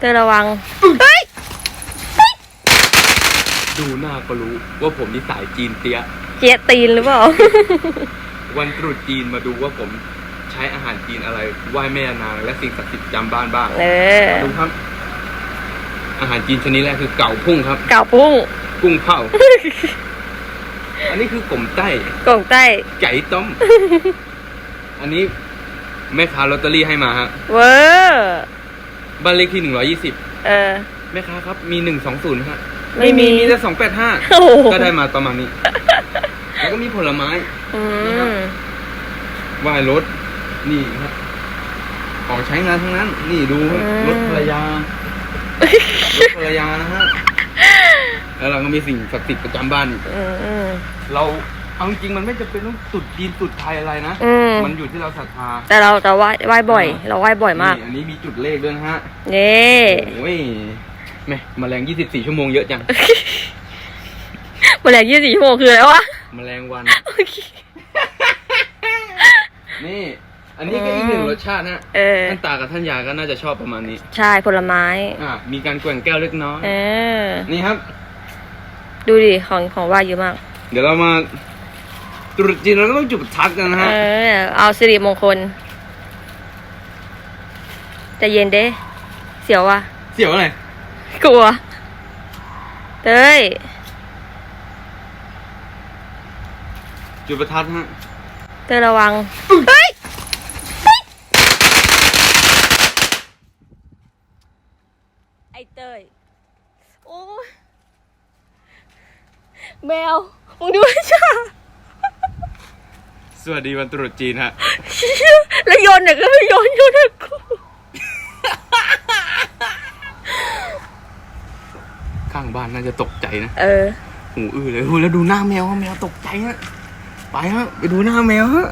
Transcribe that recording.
เตอระวัง เฮ้ย ดูหน้าก็รู้ว่าผมนี่สายจีนเตี้ย เจียตีนหรือเปล่า วันตรุษจีนมาดูว่าผมใช้อาหารจีนอะไรไหว้แม่นางและสิ่งศักดิ์สิทธิ์ประจำบ้านบ้างเออดูครับ อาหารจีนชนิดแรกคือเก่าพุ่งครับ เก่าพุ่งกุ้งเผา อันนี้คือกลมใต้กงใต้ ไก่ต้ม อันนี้แม่ค้าลอตเตอรี่ให้มาฮะ เวอร์ บ้านเลขที่หนึ่งร้อยี่สิบเออ แม่ค้าครับ มีหนึ่งสองศูนย์ฮะไม่ไม่มีมี มีแต่สองแปดห้าโอ้โหก็ได้มาประมาณนี้ แล้วก็มีผลไม้อืมไหว้รถ นี่ครับของใช้งานทั้งนั้น นี่ดูฮะรถภรรยารถภรรยานะฮะ แล้วเราก็มีสิ่งศักดิ์สิทธิ์ประจำบ้านอีกอืมอืม เรา เอาจริงๆมันไม่จำเป็นต้องตุดจีนตุดไทยอะไรนะ อืม มันอยู่ที่เราศรัทธาแต่เราจะไหว้ไหว้บ่อย เราไหว้บ่อยมากนี่อันนี้มีจุดเลขด้วยนะฮะ เย่โอ้ยแม่แมลง 24 ชั่วโมงเยอะจังแมลงยี่สิบสี่ชั่วโมงคืออะไรวะแมลงวัน โอเค นี่ อันนี้ก็อีกหนึ่งรสชาตินะเออ ท่านตากับท่านยายก็น่าจะชอบประมาณนี้ ใช่ผลไม้ อ่า มีการแกว่งแก้วเล็กน้อย เออ นี่ครับ ดูดิ ของของไหว่าเยอะมาก เดี๋ยวเรามา ตรุษจีนเราก็ต้องจุดประทัดกันนะเอฮะ อ เอาสิริมงคลใจะเย็นเด้ เสียวว่ะ เสียวอะไรกลัว เต้ย จุดประทัดฮะ เต้ยระวัง เฮ้ย ไอ้เต้ย โอ้ยแมวมึงดูให้ชา สวัสดีวันตรุษจีนฮะ แล้วโยนเนี่ยก็ไม่โยนโยนให้กูข้างบ้านน่าจะตกใจนะ เออ หูอื้อเลยโอ้แล้วดูหน้าแมวฮะแมวตกใจฮะ ไปฮะ ไปดูหน้าแมวฮะ